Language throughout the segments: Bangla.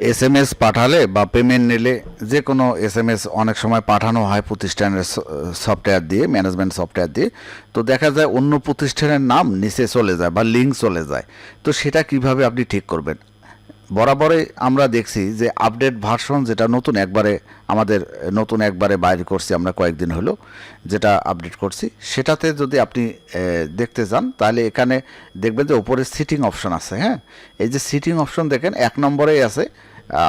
এস এম এস পাঠালে বা পেমেন্ট নিলে যে কোনো এস এম এস অনেক সময় পাঠানো হয় প্রতিষ্ঠানের সফটওয়্যার দিয়ে, ম্যানেজমেন্ট সফটওয়্যার দিয়ে। তো দেখা যায় অন্য প্রতিষ্ঠানের নাম নিচে চলে যায় বা লিঙ্ক চলে যায়। তো সেটা কীভাবে আপনি ঠিক করবেন? বরাবরই আমরা দেখছি যে আপডেট ভার্সন যেটা নতুন একবারে, আমাদের নতুন একবারে বাইরে করছি আমরা কয়েকদিন হলো, যেটা আপডেট করছি, সেটাতে যদি আপনি দেখতে যান, তাহলে এখানে দেখবেন যে উপরে সিটিং অপশন আছে হ্যাঁ? এই যে সিটিং অপশন দেখেন, এক নম্বরেই আছে।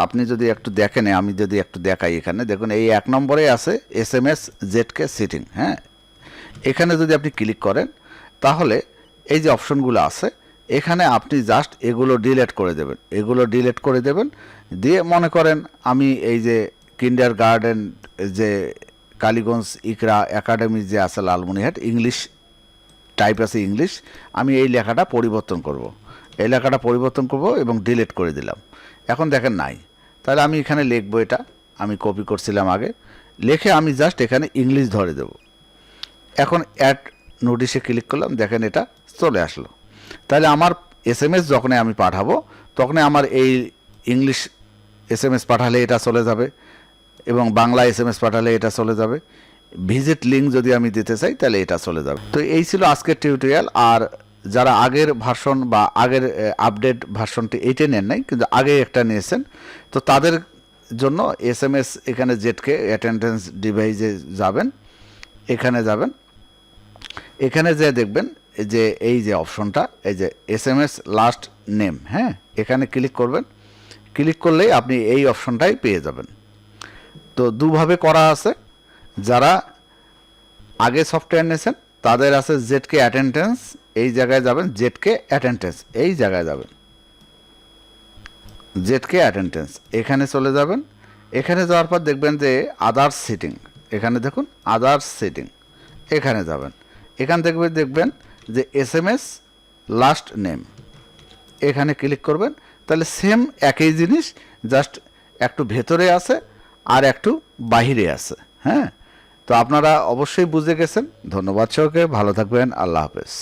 আপনি যদি একটু দেখেন, আমি যদি একটু দেখাই এখানে, দেখুন এই এক নম্বরে আছে এস এম এস জেডকে সিটিং হ্যাঁ? এখানে যদি আপনি ক্লিক করেন, তাহলে এই যে অপশনগুলো আছে এখানে আপনি জাস্ট এগুলো ডিলেট করে দেবেন। এগুলো ডিলেট করে দেবেন, দিয়ে মনে করেন আমি এই যে কিন্ডার গার্ডেন যে কালীগঞ্জ ইকরা একাডেমি যে আছে লালমনিহাট ইংলিশ টাইপ আছে ইংলিশ আমি এই লেখাটা পরিবর্তন করব। এই লেখাটা পরিবর্তন করব এবং ডিলেট করে দিলাম। এখন দেখেন নাই। তাহলে আমি এখানে লিখব এটা। আমি কপি করছিলাম আগে। লেখে আমি জাস্ট এখানে ইংলিশ ধরে দেব। এখন অ্যাড নোটিশে ক্লিক করলাম। দেখেন এটা চলে আসলো। তাহলে আমার এস এম এস যখনই আমি পাঠাবো, তখনই আমার এই ইংলিশ এস এম এস পাঠালে এটা চলে যাবে এবং বাংলা এস এম এস পাঠালে এটা চলে যাবে। ভিজিট লিঙ্ক যদি আমি দিতে চাই, তাহলে এটা চলে যাবে। তো এই ছিল আজকের টিউটোরিয়াল। আর যারা আগের ভার্সন বা আগের আপডেট ভার্সনটি এইটা নেন নাই, কিন্তু আগে একটা নিয়েছেন, তো তাদের জন্য এস এম এস এখানে জেটকে, অ্যাটেন্ডেন্স ডিভাইসে যাবেন, এখানে যাবেন। এখানে যে দেখবেন যে, এই যে অপশনটা, এই যে S M S last name হ্যাঁ? এখানে ক্লিক করবেন। ক্লিক করলেই আপনি এই অপশনটাই পেয়ে যাবেন। তো দুভাবে করা আছে। যারা আগে সফটওয়্যার নিয়েছেন, তাদের আছে জেটকে অ্যাটেন্ডেন্স এই জায়গায় যাবেন জেটকে অ্যাটেন্ডেন্স এই জায়গায় যাবেন। জেটকে অ্যাটেন্ডেন্স এখানে চলে যাবেন। এখানে যাওয়ার পর দেখবেন যে আদার্স সিটিং এখানে দেখুন আদার্স সিটিং এখানে যাবেন। এখান থেকে দেখবেন যে S M S last name এখানে ক্লিক করবেন, তাহলে সেম একই জিনিস জাস্ট একটু ভেতরে আছে আর একটু বাহিরে আছে হ্যাঁ? তো আপনারা অবশ্যই বুঝে গেছেন। ধন্যবাদ সহকে ভালো থাকবেন, আল্লাহ হাফেজ।